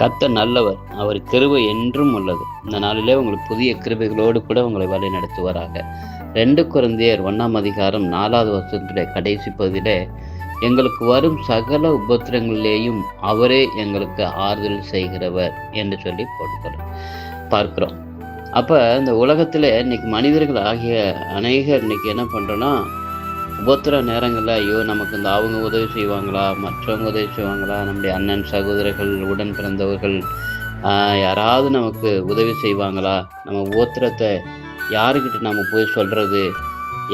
கத்த நல்லவர் அவர் கிருபை என்றும் உள்ளது. இந்த நாளிலே உங்களுக்கு புதிய கிருபைகளோடு கூட உங்களை வழி நடத்துவாராக. ரெண்டு குழந்தையர் ஒன்றாம் அதிகாரம் நாலாவது வருஷத்துடைய கடைசி பகுதியிலே எங்களுக்கு வரும் சகல உபத்திரங்களிலேயும் அவரே எங்களுக்கு ஆறுதல் செய்கிறவர் என்று சொல்லி போட்டுக்கிறோம் பார்க்கிறோம். அப்போ இந்த உலகத்தில் இன்னைக்கு மனிதர்கள் ஆகிய அநேகர் இன்னைக்கு என்ன பண்ணுறோன்னா உபத்திர நேரங்களில் ஐயோ நமக்கு இந்த அவங்க உதவி செய்வாங்களா? மற்றவங்க உதவி செய்வாங்களா? நம்முடைய அண்ணன் சகோதரர்கள் உடன் பிறந்தவர்கள் யாராவது நமக்கு உதவி செய்வாங்களா? நம்ம உபத்திரத்தை யாருக்கிட்ட நம்ம போய் சொல்கிறது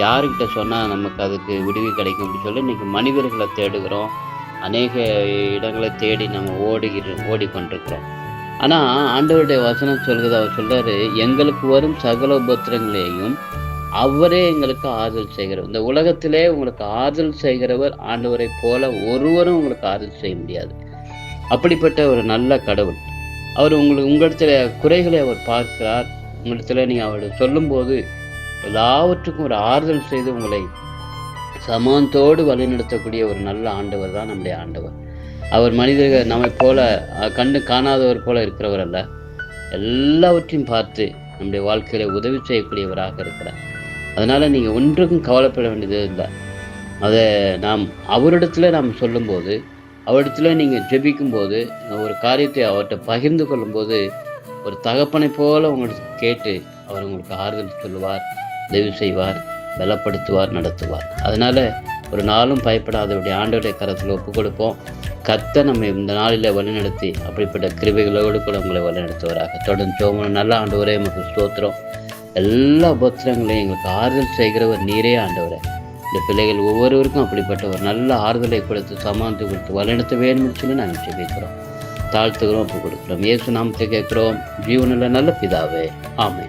யாருக்கிட்ட சொன்னால் நமக்கு அதுக்கு விடுவி கிடைக்கும் அப்படின்னு சொல்லி இன்றைக்கி மனிதர்களை தேடுகிறோம். அநேக இடங்களை தேடி நம்ம ஓடுகிற ஓடிக்கொண்டிருக்கிறோம். ஆனால் ஆண்டவருடைய வசனம் சொல்கிறது அவர் சொல்கிறாரு எங்களுக்கு வரும் சகல உபத்திரங்களையும் அவரே எங்களுக்கு ஆறுதல் செய்கிறவர். இந்த உலகத்திலே உங்களுக்கு ஆறுதல் செய்கிறவர் ஆண்டவரை போல ஒருவரும் உங்களுக்கு ஆறுதல் செய்ய முடியாது. அப்படிப்பட்ட ஒரு நல்ல கடவுள். அவர் உங்களுக்கு உங்களிடத்துல குறைகளை அவர் பார்க்கிறார். உங்களிடத்துல நீங்கள் அவருடைய சொல்லும்போது எல்லாவற்றுக்கும் ஒரு ஆறுதல் செய்து உங்களை சமானத்தோடு வழிநடத்தக்கூடிய ஒரு நல்ல ஆண்டவர் தான் நம்முடைய ஆண்டவர். அவர் மனிதர்கள் நம்மை போல கண்டு காணாதவர் போல இருக்கிறவர் அல்ல. எல்லாவற்றையும் பார்த்து நம்முடைய வாழ்க்கையில உதவி செய்யக்கூடியவராக இருக்கிறார். அதனால் நீங்கள் ஒன்றுக்கும் கவலைப்பட வேண்டியது இல்லை. அதை நாம் அவரிடத்துல நாம் சொல்லும்போது அவரிடத்துல நீங்கள் ஜெபிக்கும்போது ஒரு காரியத்தை அவர்கிட்ட பகிர்ந்து கொள்ளும்போது ஒரு தகப்பனை போல உங்களுக்கு கேட்டு அவர் உங்களுக்கு ஆறுதல் சொல்லுவார் உதவி செய்வார் பலப்படுத்துவார் நடத்துவார். அதனால் ஒரு நாளும் பயப்படாதபடி ஆண்டோடைய கரத்தில் ஒப்பு கொடுப்போம். கத்த நம்ம இந்த நாளில் வழிநடத்தி அப்படிப்பட்ட கிருபைகளோடு கூட உங்களை வழிநடத்துவராக. தொடர்ந்து சோமன நல்ல ஒரே நமக்கு ஸ்தோத்திரம். எல்லா உபத்திரங்களையும் எங்களுக்கு ஆறுதல் செய்கிறவர் நீரே ஆண்டவரை. இந்த பிள்ளைகள் ஒவ்வொருவருக்கும் அப்படிப்பட்ட ஒரு நல்ல ஆறுதலை கொடுத்து சமாளித்து கொடுத்து வழிநடத்த வேணும்னு சொல்லி நாங்கள் ஜெபிக்கிறோம் தாழ்த்துகிறோம் ஒப்பு கொடுக்குறோம். இயேசு நாமத்தை கேட்குறோம். ஜீவனில் நல்ல பிதாவே. ஆமை